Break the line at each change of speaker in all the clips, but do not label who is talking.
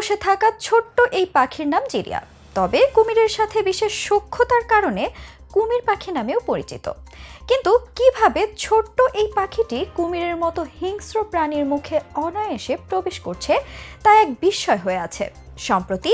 বসে থাকা ছোট্ট এই পাখির নাম জিরিয়া। তবে কুমিরের সাথে বিশেষ সূক্ষ্মতার কারণে কুমির পাখি নামেও পরিচিত। কিন্তু কীভাবে ছোট্ট এই পাখিটি কুমিরের মতো হিংস্র প্রাণীর মুখে অনায়াসে প্রবেশ করছে তা এক বিস্ময় হয়ে আছে। সম্প্রতি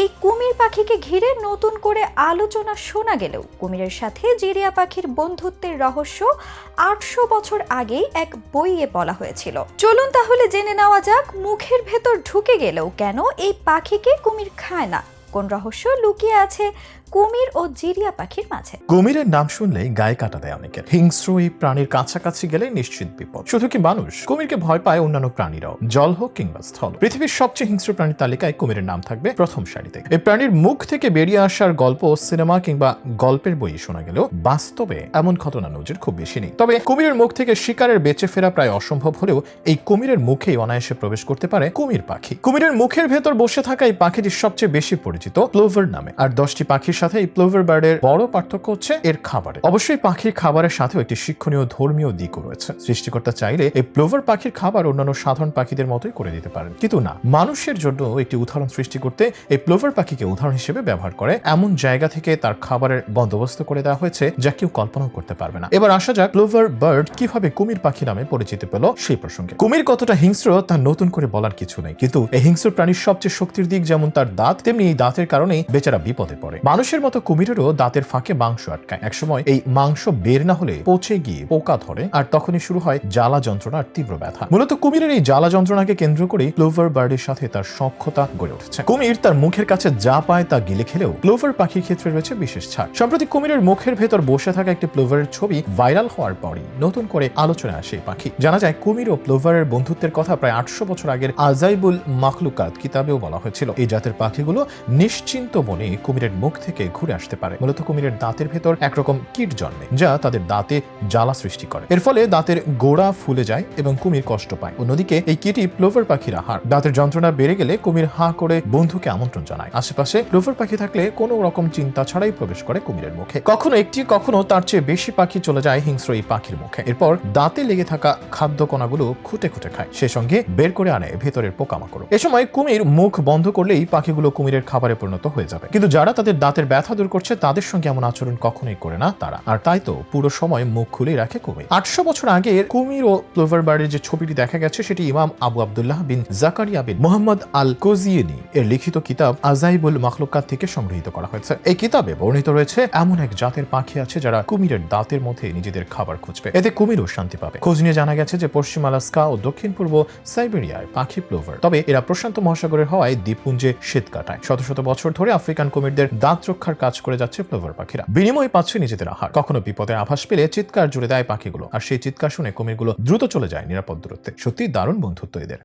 এই কুমির পাখিকে ঘিরে নতুন করে আলোচনা শোনা গেলেও কুমিরের সাথে জিরিয়া পাখির বন্ধুত্বের রহস্য আটশো বছর আগেই এক বইয়ে বলা হয়েছিল। চলুন তাহলে জেনে নেওয়া যাক মুখের ভেতর ঢুকে গেলেও কেন এই পাখিকে কুমির খায় না? কোন রহস্য লুকিয়ে আছে কুমির ও জিরিয়া পাখির মাঝে।
কুমিরের নাম শুনলেই গায়ে কাটা দেয় অনেকের। হিংস্র এই প্রাণীর কাছাকাছি গেলে নিশ্চিত বিপদ। শুধু কি মানুষ? কুমিরকে ভয় পায় অন্যান্য প্রাণীরাও। জল হোক কিংবা স্থল। পৃথিবীর সবচেয়ে হিংস্র প্রাণীর তালিকায় কুমিরের নাম থাকবে প্রথম সারিতে। এই প্রাণীর মুখ থেকে বেরিয়ে আসার গল্প, সিনেমা কিংবা গল্পের বইয়ে শোনা গেলেও বাস্তবে এমন ঘটনা নজির খুব বেশি নেই। তবে কুমিরের মুখ থেকে শিকারের বেঁচে ফেরা প্রায় অসম্ভব হলেও এই কুমিরের মুখেই অনায়াসে প্রবেশ করতে পারে কুমির পাখি। কুমিরের মুখের ভেতর বসে থাকা এই পাখিটি সবচেয়ে বেশি পরিচিত প্লোভার নামে। আর দশটি পাখির সাথে এই প্লোভার বার্ডের বড় পার্থক্য হচ্ছে এর খাবারে। অবশ্যই পাখির খাবারের সাথেও একটি শিক্ষণীয় ধর্মীয় দিকও রয়েছে। সৃষ্টিকর্তা চাইলে এই প্লোভার পাখির খাবার অন্যান্য সাধারণ পাখিদের মতোই করে দিতে পারেন। কিন্তু না, মানুষের জন্য একটি উদাহরণ সৃষ্টি করতে এই প্লোভার পাখিকে উদাহরণ হিসেবে ব্যবহার করে। এমন জায়গা থেকে তার খাবারের বন্দোবস্ত করে দেওয়া হয়েছে যা কেউ কল্পনাও করতে পারবে না। এবার আসা যাক প্লোভার বার্ড কীভাবে কুমির পাখি নামে পরিচিতি পেল সেই প্রসঙ্গে। কুমির কতটা হিংস্র তা নতুন করে বলার কিছু নেই। কিন্তু এই হিংস্র প্রাণীর সবচেয়ে শক্তির দিক যেমন তার দাঁত, তেমনি এই দাঁতের কারণেই বেচারা বিপদে পড়ে। মানুষের মতো কুমিরেরও দাঁতের ফাঁকে মাংস আটকায়। একসময় এই মাংস বের না হলে পচে গিয়ে পোকা ধরে, আর তখনই শুরু হয় জ্বালা যন্ত্রণা আর তীব্র ব্যথা। মূলত কুমিরের এই জ্বালা যন্ত্রণাকে কেন্দ্র করেই ক্লোভার বার্ডের সাথে তার সক্ষতা গড়ে উঠেছে। কুমির তার মুখের কাছে যা পায় তা গিলে খেলেও ক্লোভার পাখির ক্ষেত্রে রয়েছে বিশেষ ছাড়। সম্প্রতি কুমিরের মুখের ভেতর বসে থাকা একটি প্লোভারের ছবি ভাইরাল হওয়ার পরই নতুন করে আলোচনায় আসে পাখি। জানা যায় কুমির ও প্লোভারের বন্ধুত্বের কথা প্রায় আটশো বছর আগের আজাইবুল মাখলুকাত কিতাবেও বলা হয়েছিল। এই জাতের পাখিগুলো নিশ্চিন্ত মনে কুমিরের মুখ থেকে ঘুরে আসতে পারে। মূলত কুমিরের দাঁতের ভেতর একরকম কীট জন্মে, যা তাদের দাঁতে জ্বালা সৃষ্টি করে। এর ফলে দাঁতের গোড়া ফুলে যায় এবং কুমির কষ্ট পায়। অন্যদিকে এই কিটি প্লোভার পাখির আহার। দাঁতের যন্ত্রণা বেড়ে গেলে কুমির হা করে বন্ধুকে আমন্ত্রণ জানায়। আশেপাশে প্লোভার পাখি থাকলে কোনো রকম চিন্তা ছাড়াই প্রবেশ করে কুমিরের মুখে। কখনো একটি, কখনো তার চেয়ে বেশি পাখি চলে যায় হিংস্র এই পাখির মুখে। এরপর দাঁতে লেগে থাকা খাদ্য কণাগুলো খুঁটে খুঁটে খায়। সে সঙ্গে বের করে আনে ভেতরের পোকামাকড় এ সময় কুমির মুখ বন্ধ করলেই পাখিগুলো কুমিরের খাবারে পরিণত হয়ে যাবে। কিন্তু যারা তাদের দাঁতের ব্যথা দূর করছে, তাদের সঙ্গে এমন আচরণ কখনোই করে না তারা। আর তাই তো পুরো সময় মুখ খুলেই রাখে কুমির। আটশো বছর আগে কুমির ও প্লোভার বার্ডের যে ছবিটি দেখা গেছে, সেটি ইমাম আবু আবদুল্লাহ বিন জাকারিয়া বিন মোহাম্মদ আল কোজিয়েনি এর লিখিত কিতাব আজাইবুল মাখলুকাত থেকে সংগৃহীত করা হয়েছে। এই কিতাবে বর্ণিত রয়েছে, এমন এক জাতের পাখি আছে যারা কুমিরের দাঁতের মধ্যে নিজেদের খাবার খুঁজবে। এতে কুমিরও শান্তি পাবে। খোঁজ নিয়ে জানা গেছে যে পশ্চিম আলাস্কা ও দক্ষিণ পূর্ব সাইবেরিয়ায় পাখি প্লোভার তবে এরা প্রশান্ত মহাসাগরের হওয়ায় দ্বীপপুঞ্জে শীত কাটায়। শত শত বছর ধরে আফ্রিকান কুমিরদের দাঁত রক্ষার কাজ করে যাচ্ছে প্লোভার পাখিরা। বিনিময়ে পাচ্ছে নিজেদের আহার। কখনো বিপদের আভাস পেলে চিৎকার জুড়ে দেয় পাখিগুলো। আর সেই চিৎকার শুনে কুমিরগুলো দ্রুত চলে যায় নিরাপদ দূরত্বে। সত্যি দারুণ বন্ধুত্ব এদের।